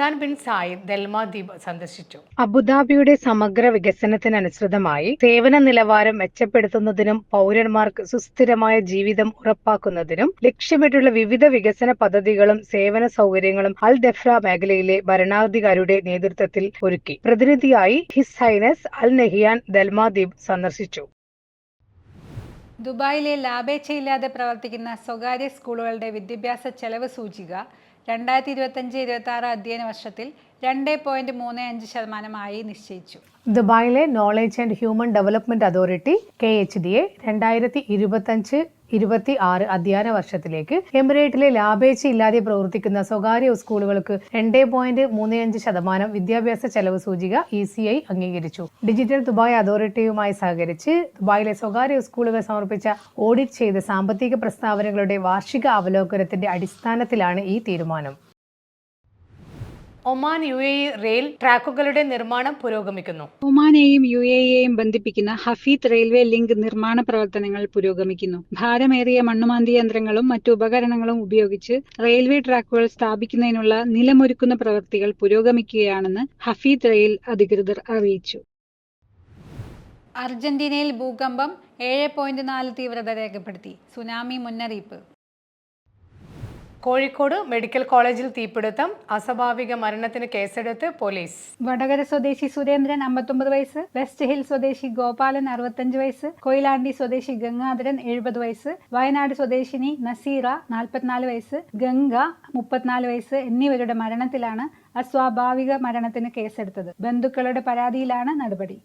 Hamdan bin Zayed Dalma ദ്വീപ് സന്ദർശിച്ചു. അബുദാബിയുടെ സമഗ്ര വികസനത്തിനനുസൃതമായി സേവന നിലവാരം മെച്ചപ്പെടുത്തുന്നതിനും പൗരന്മാർക്ക് സുസ്ഥിരമായ ജീവിതം ഉറപ്പാക്കുന്നതിനും ലക്ഷ്യമിട്ടുള്ള വിവിധ വികസന പദ്ധതികളും സേവന സൗകര്യങ്ങളും അൽ ദഫ്ര മേഖലയിലെ ഭരണാധികാരിയുടെ നേതൃത്വത്തിൽ ഒരുക്കി. പ്രതിനിധിയായി ഹിസ് ഹൈനസ് അൽ നെഹിയാൻ ദൽമ ദ്വീപ് സന്ദർശിച്ചു. ദുബായിലെ ലാഭേച്ഛയില്ലാതെ പ്രവർത്തിക്കുന്ന സ്വകാര്യ സ്കൂളുകളുടെ വിദ്യാഭ്യാസ ചെലവ് സൂചിക രണ്ടായിരത്തി ഇരുപത്തഞ്ച് ഇരുപത്തി ആറ് അധ്യയന വർഷത്തിൽ രണ്ട് പോയിന്റ് മൂന്ന് അഞ്ച് ശതമാനമായി നിശ്ചയിച്ചു. ദുബായിലെ knowledge and human development authority K H D A രണ്ടായിരത്തി ഇരുപത്തഞ്ച് ഇരുപത്തി ആറ് അധ്യയന വർഷത്തിലേക്ക് എമിറേറ്റിലെ ലാഭേച്ഛ ഇല്ലാതെ പ്രവർത്തിക്കുന്ന സ്വകാര്യ സ്കൂളുകൾക്ക് രണ്ട് പോയിന്റ് മൂന്ന് അഞ്ച് ശതമാനം വിദ്യാഭ്യാസ ചെലവ് സൂചിക ഇ സി ഐ അംഗീകരിച്ചു. ഡിജിറ്റൽ ദുബായ് അതോറിറ്റിയുമായി സഹകരിച്ച് ദുബായിലെ സ്വകാര്യ സ്കൂളുകൾ സമർപ്പിച്ച ഓഡിറ്റ് ചെയ്ത സാമ്പത്തിക പ്രസ്താവനകളുടെ വാർഷിക അവലോകനത്തിന്റെ അടിസ്ഥാനത്തിലാണ് ഈ തീരുമാനം. Oman U A E rail ട്രാക്കുകളുടെ നിർമ്മാണം പുരോഗമിക്കുന്നു. ഒമാനെയും യു എയെയും ബന്ധിപ്പിക്കുന്ന ഹഫീത്ത് റെയിൽവേ ലിങ്ക് നിർമ്മാണ പ്രവർത്തനങ്ങൾ പുരോഗമിക്കുന്നു. ഭാരമേറിയ മണ്ണുമാന്തി യന്ത്രങ്ങളും മറ്റു ഉപകരണങ്ങളും ഉപയോഗിച്ച് റെയിൽവേ ട്രാക്കുകൾ സ്ഥാപിക്കുന്നതിനുള്ള നിലമൊരുക്കുന്ന പ്രവൃത്തികൾ പുരോഗമിക്കുകയാണെന്ന് ഹഫീത്ത് റെയിൽ അധികൃതർ അറിയിച്ചു. അർജന്റീനയിൽ ഭൂകമ്പം ഏഴ് പോയിന്റ് നാല് തീവ്രത രേഖപ്പെടുത്തി. സുനാമി മുന്നറിയിപ്പ്. കോഴിക്കോട് മെഡിക്കൽ കോളേജിൽ തീപിടുത്തം അസ്വാഭാവിക മരണത്തിന് കേസെടുത്ത് പോലീസ്. വടകര സ്വദേശി സുരേന്ദ്രൻ അമ്പത്തൊമ്പത് വയസ്സ് വെസ്റ്റ് ഹിൽ സ്വദേശി ഗോപാലൻ അറുപത്തഞ്ച് വയസ്സ് കൊയിലാണ്ടി സ്വദേശി ഗംഗാധരൻ എഴുപത് വയസ്സ് വയനാട് സ്വദേശിനി നസീറ നാൽപ്പത്തിനാല് വയസ്സ് ഗംഗ മുപ്പത്തിനാല് വയസ്സ് എന്നിവരുടെ മരണത്തിലാണ് അസ്വാഭാവിക മരണത്തിന് കേസെടുത്തത്. ബന്ധുക്കളുടെ പരാതിയിലാണ് നടപടി.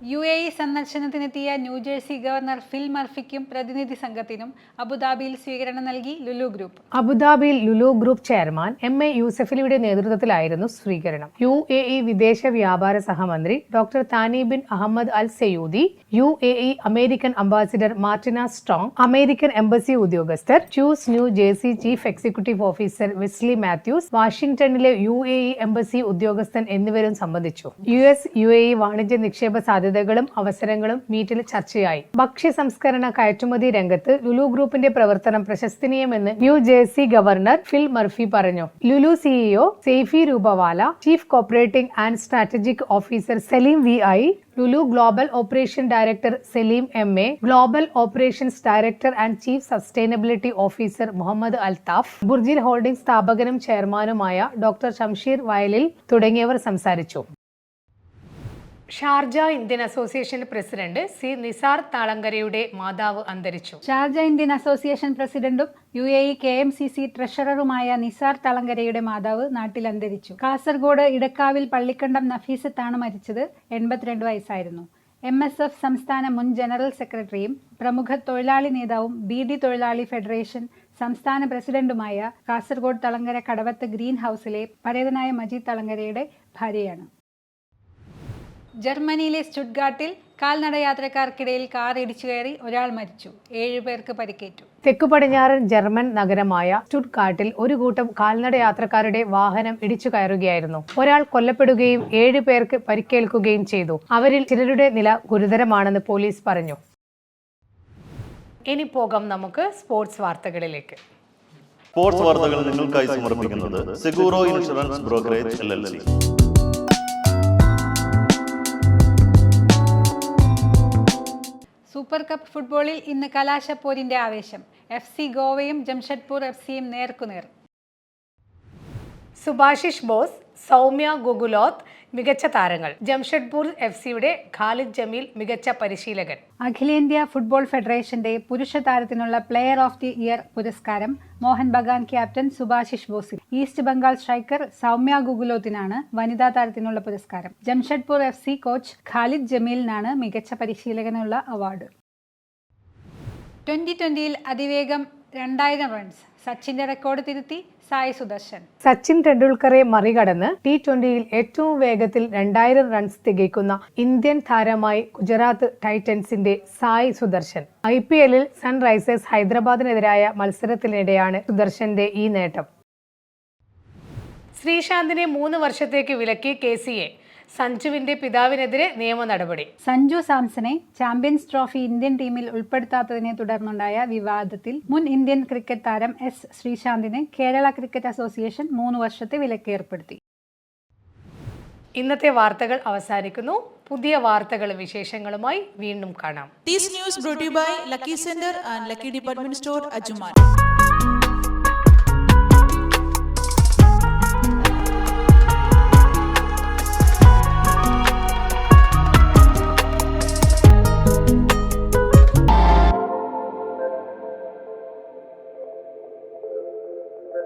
യു എ ഇ സന്ദർശനത്തിനെത്തിയ ന്യൂജേഴ്സി ഗവർണർ ഫിൽ മർഫിക്കും പ്രതിനിധി സംഘത്തിനും അബുദാബിയിൽ സ്വീകരണം നൽകി ലുലു ഗ്രൂപ്പ്. അബുദാബിയിൽ Lulu group chairman M A യൂസഫലിയുടെ നേതൃത്വത്തിലായിരുന്നു സ്വീകരണം. യു എ ഇ വിദേശ വ്യാപാര സഹമന്ത്രി doctor Thani bin Ahmed Al Zeyoudi U A E American ambassador Martina Strong American embassy ഉദ്യോഗസ്ഥർ choose New Jersey chief executive officer Wesley Mathews വാഷിംഗ്ടണിലെ U A E embassy ഉദ്യോഗസ്ഥൻ എന്നിവരും സംബന്ധിച്ചു. U S U A E വാണിജ്യ നിക്ഷേപ സാധ്യതകളും അവസരങ്ങളും മീറ്റിൽ ചർച്ചയായി. ഭക്ഷ്യ സംസ്കരണ കയറ്റുമതി രംഗത്ത് ലുലു ഗ്രൂപ്പിന്റെ പ്രവർത്തനം പ്രശസ്തനീയമെന്ന് New Jersey governor Phil Murphy പറഞ്ഞു. Lulu CEO Saifee Rupawala chief cooperating and strategic officer Saleem V I Lulu global operation director Saleem M A global operations director and chief sustainability officer Muhammad Althaf Burjeel holding സ്ഥാപകനും ചെയർമാനുമായ doctor Shamsheer Vayalil തുടങ്ങിയവർ സംസാരിച്ചു. Sharjah Indian association president C Nisar താളങ്കരയുടെ മാതാവ് അന്തരിച്ചു. Sharjah Indian association പ്രസിഡന്റും U A E K M C C ട്രഷററുമായ Nisar തളങ്കരയുടെ മാതാവ് നാട്ടിൽ അന്തരിച്ചു. കാസർഗോഡ് ഇടക്കാവിൽ പള്ളിക്കണ്ടം നഫീസത്താണ് മരിച്ചത്. എൺപത്തിരണ്ട് വയസ്സായിരുന്നു. എം എസ് എഫ് സംസ്ഥാന മുൻ ജനറൽ സെക്രട്ടറിയും പ്രമുഖ തൊഴിലാളി നേതാവും ബി ഡി തൊഴിലാളി ഫെഡറേഷൻ സംസ്ഥാന പ്രസിഡന്റുമായ കാസർഗോഡ് തളങ്കര കടവത്ത് ഗ്രീൻ ഹൗസിലെ പരേതനായ മജീദ് തളങ്കരയുടെ ഭാര്യയാണ്. ജർമ്മനിയിലെ സ്റ്റുഡ്ഗാട്ടിൽ കാൽനടയാത്രക്കാർക്കിടയിൽ കാർ ഇടിച്ചു കയറി ഒരാൾ മരിച്ചു. ഏഴുപേർക്ക് പരിക്കേറ്റു. തെക്കു പടിഞ്ഞാറൻ ജർമ്മൻ നഗരമായ സ്റ്റുഡ്കാട്ടിൽ ഒരു കൂട്ടം കാൽനടയാത്രക്കാരുടെ വാഹനം ഇടിച്ചു കയറുകയായിരുന്നു. ഒരാൾ കൊല്ലപ്പെടുകയും ഏഴ് പേർക്ക് പരിക്കേൽക്കുകയും ചെയ്തു. അവരിൽ ചിലരുടെ നില ഗുരുതരമാണെന്ന് പോലീസ് പറഞ്ഞു. ഇനി പോകാം നമുക്ക് സ്പോർട്സ് വാർത്തകളിലേക്ക്. സ്പോർട്സ് വാർത്തകൾ നിങ്ങൾക്കായി സമർപ്പിക്കുന്നത് Seguro insurance brokerage L L C. Super cup ഫുട്ബോളിൽ ഇന്ന് കലാശപ്പോരിന്റെ ആവേശം. എഫ് സി ഗോവയും ജംഷഡ്പൂർ എഫ് സിയും നേർക്കുനേർ. സുഭാഷിഷ് ബോസ് സൗമ്യ ഗുഗുലോത്ത് മികച്ച താരങ്ങൾ. ജംഷഡ്പൂർ എഫ് സിയുടെ ഖാലിദ് ജമീൽ മികച്ച പരിശീലകൻ. അഖിലേന്ത്യാ ഫുട്ബോൾ ഫെഡറേഷന്റെ പുരുഷ താരത്തിനുള്ള പ്ലെയർ ഓഫ് ദി ഇയർ പുരസ്കാരം മോഹൻ ബഗാൻ ക്യാപ്റ്റൻ സുഭാഷിഷ് ബോസിൽ ഈസ്റ്റ് ബംഗാൾ സ്ട്രൈക്കർ സൗമ്യ ഗുഗുലോത്തിനാണ് വനിതാ താരത്തിനുള്ള പുരസ്കാരം. Jamshedpur F C coach Khalid ജമീലിനാണ് മികച്ച പരിശീലകനുള്ള അവാർഡ്. ട്വന്റി ട്വന്റിയിൽ അതിവേഗം രണ്ടായിരം റൺസ്. സച്ചിന്റെ റെക്കോർഡ് തിരുത്തി സായി സുദർശൻ. സച്ചിൻ ടെണ്ടുൽക്കറെ മറികടന്ന് ടി ട്വന്റിയിൽ ഏറ്റവും വേഗത്തിൽ രണ്ടായിരം റൺസ് തികയ്ക്കുന്ന ഇന്ത്യൻ താരമായി ഗുജറാത്ത് ടൈറ്റൻസിന്റെ സായ് സുദർശൻ. ഐ പി എല്ലിൽ സൺറൈസേഴ്സ് ഹൈദരാബാദിനെതിരായ മത്സരത്തിനിടെയാണ് സുദർശന്റെ ഈ നേട്ടം. ശ്രീശാന്തിനെ മൂന്ന് വർഷത്തേക്ക് വിലക്കി കെ സി എ. സഞ്ജുവിന്റെ പിതാവിനെതിരെ നിയമ നടപടി. സഞ്ജു സാംസനെ ചാമ്പ്യൻസ് ട്രോഫി ഇന്ത്യൻ ടീമിൽ ഉൾപ്പെടുത്താത്തതിനെ തുടർന്നുണ്ടായ വിവാദത്തിൽ മുൻ ഇന്ത്യൻ ക്രിക്കറ്റ് താരം എസ് ശ്രീശാന്തിനെ കേരള ക്രിക്കറ്റ് അസോസിയേഷൻ മൂന്ന് വർഷത്തെ വിലക്ക് ഏർപ്പെടുത്തി. ഇന്നത്തെ വാർത്തകൾ അവസാനിക്കുന്നു. പുതിയ വാർത്തകളും വിശേഷങ്ങളുമായി വീണ്ടും കാണാം. These news brought to you by Lucky Sender and Lucky Department Store, Ajuman.